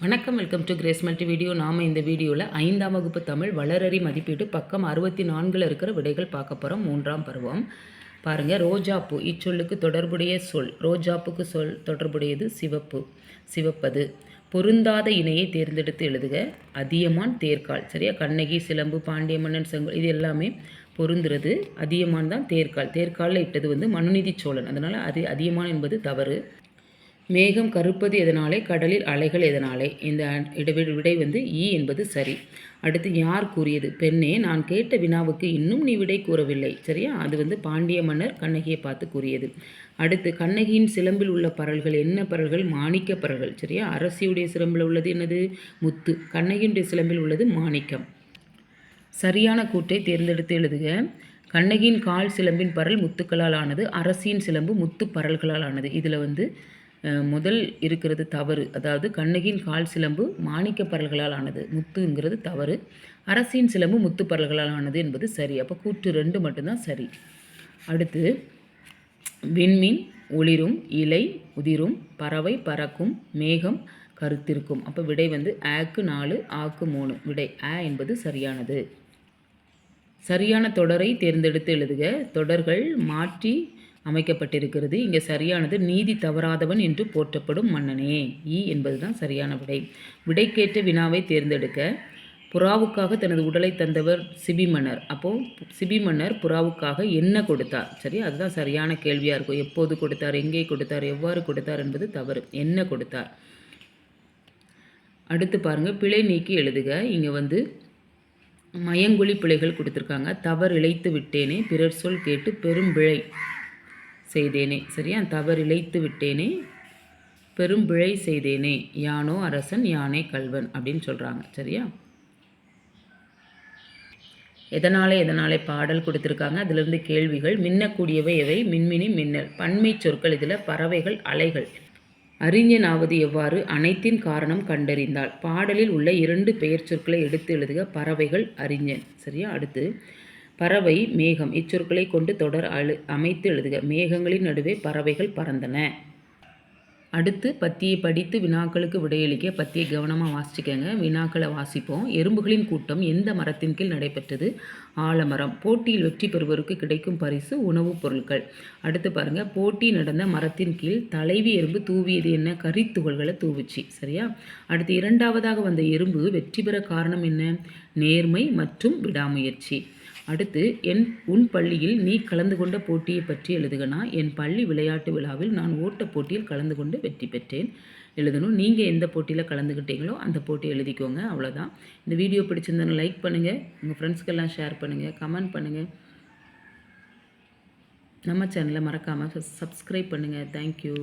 வணக்கம் welcome to Grace multi video. நாம் இந்த வீடியோவில் ஐந்தாம் வகுப்பு தமிழ் வளரறி மதிப்பீடு பக்கம் அறுபத்தி நான்கில் இருக்கிற விடைகள் பார்க்க போகிறோம் மூன்றாம் பருவம். பாருங்கள் ரோஜாப்பூ. இச்சொல்லுக்கு தொடர்புடைய சொல். ரோஜாப்புக்கு சொல் தொடர்புடையது சிவப்பு. சிவப்பது. பொருந்தாத இணையை தேர்ந்தெடுத்து எழுதுக. அதியமான் தேர்கால். சரியா? கண்ணகி சிலம்பு பாண்டிய மன்னன் செங்கல் இது எல்லாமே பொருந்துறது. அதியமான் தான் தேர்கால். தேர்காலில் இட்டது வந்து மனுநீதி சோழன். அதனால் அது அதியமான் என்பது தவறு. மேகம் கருப்பது எதனாலே? கடலில் அலைகள் எதனாலே? இந்த இடைவெளி விடை வந்து ஈ என்பது சரி. அடுத்து யார் கூறியது? பெண்ணே நான் கேட்ட வினாவுக்கு இன்னும் நீ விடை கூறவில்லை. சரியா? அது வந்து பாண்டிய மன்னர் கண்ணகியை பார்த்து கூறியது. அடுத்து கண்ணகியின் சிலம்பில் உள்ள பரல்கள் என்ன பரல்கள்? மாணிக்க பரல்கள். சரியா? அரசியுடைய சிலம்பில் உள்ளது என்னது? முத்து. கண்ணகியுடைய சிலம்பில் உள்ளது மாணிக்கம். சரியான கூட்டை தேர்ந்தெடுத்து எழுதுக. கண்ணகியின் கால் சிலம்பின் பரல் முத்துக்களால் ஆனது அரசியின் சிலம்பு முத்து பரல்களால் ஆனது. இதில் வந்து முதல் இருக்கிறது தவறு. அதாவது கண்ணகியின் கால் சிலம்பு மாணிக்க பரல்களால் ஆனது. முத்துங்கிறது தவறு. அரசியின் சிலம்பு முத்து பரல்களால் ஆனது என்பது சரி. அப்போ கூற்று ரெண்டு மட்டும்தான் சரி. அடுத்து விண்மீன் ஒளிரும் இலை உதிரும் பறவை பறக்கும் மேகம் கருத்திருக்கும். அப்போ விடை வந்து ஆக்கு நாலு ஆக்கு மூணு. விடை ஆ என்பது சரியானது. சரியான தொடரை தேர்ந்தெடுத்து எழுதுக. தொடர்கள் மாற்றி அமைக்கப்பட்டிருக்கிறது. இங்கே சரியானது நீதி தவறாதவன் என்று போற்றப்படும் மன்னனே. ஈ என்பதுதான் சரியான விடை. விடைக்கேற்ற வினாவை தேர்ந்தெடுக்க புறாவுக்காக தனது உடலை தந்தவர் சிபி மன்னர் அப்போது சிபி மன்னர் புறாவுக்காக என்ன கொடுத்தார்? சரி அதுதான் சரியான கேள்வியாக இருக்கும். எப்போது கொடுத்தார் எங்கே கொடுத்தார் எவ்வாறு கொடுத்தார் என்பது தவறு. என்ன கொடுத்தார்? அடுத்து பாருங்கள் பிழை நீக்கி எழுதுக. இங்கே வந்து மயங்குழி பிழைகள் கொடுத்துருக்காங்க. தவறு இழைத்து விட்டேனே பிறர் சொல் கேட்டு பெரும் பிழை. செய்தேனே. சரியா? தவறிழைத்து விட்டேனே. பெரும்பிழை செய்தேனே. யானோ அரசன் யானே கல்வன் அப்படின்னு சொல்கிறாங்க சரியா? எதனாலே எதனாலே பாடல் கொடுத்துருக்காங்க? அதிலிருந்து கேள்விகள் மின்னக்கூடியவை எவை? மின்மினி மின்னல். பன்மை சொற்கள் இதில் பறவைகள் அலைகள். அறிஞனாவது எவ்வாறு அனைத்தின் காரணம் கண்டறிந்தால் பாடலில் உள்ள இரண்டு பெயர் சொற்களை எடுத்து எழுதுக. பறவைகள் அறிஞன். சரியா? அடுத்து பறவை மேகம். இச்சொற்களை கொண்டு தொடர் அழு அமைத்து எழுதுக. மேகங்களின் நடுவே பறவைகள் பறந்தன. அடுத்து பத்தியை படித்து வினாக்களுக்கு விடையளிக்க பத்தியை கவனமாக வாசிச்சுக்கங்க. வினாக்களை வாசிப்போம். எறும்புகளின் கூட்டம் எந்த மரத்தின் கீழ் நடைபெற்றது? ஆலமரம். போட்டியில் வெற்றி பெறுவருக்கு கிடைக்கும் பரிசு உணவுப் பொருட்கள். அடுத்து பாருங்கள் போட்டி நடந்த மரத்தின் கீழ் தலைவி எறும்பு தூவியது என்ன? கரித்துகள்களை தூவிச்சு. சரியா? அடுத்து இரண்டாவதாக வந்த எறும்பு வெற்றி பெற காரணம் என்ன? நேர்மை மற்றும் விடாமுயற்சி. அடுத்து என் உன் பள்ளியில் நீ கலந்து கொண்ட போட்டியை பற்றி எழுதுகனா? என் பள்ளி விளையாட்டு விழாவில் நான் ஓட்டப் போட்டியில் கலந்து கொண்டு வெற்றி பெற்றேன். எழுதணும். நீங்கள் எந்த போட்டியில் கலந்துக்கிட்டீங்களோ அந்த போட்டி எழுதிக்கோங்க. அவ்வளோதான் இந்த வீடியோ பிடிச்சிருந்தேன்னு லைக் பண்ணுங்கள் உங்கள் ஃப்ரெண்ட்ஸ்க்கெல்லாம் ஷேர் பண்ணுங்கள் கமெண்ட் பண்ணுங்கள் நம்ம சேனலை மறக்காமல் சப்ஸ்கிரைப் பண்ணுங்கள் தேங்க்யூ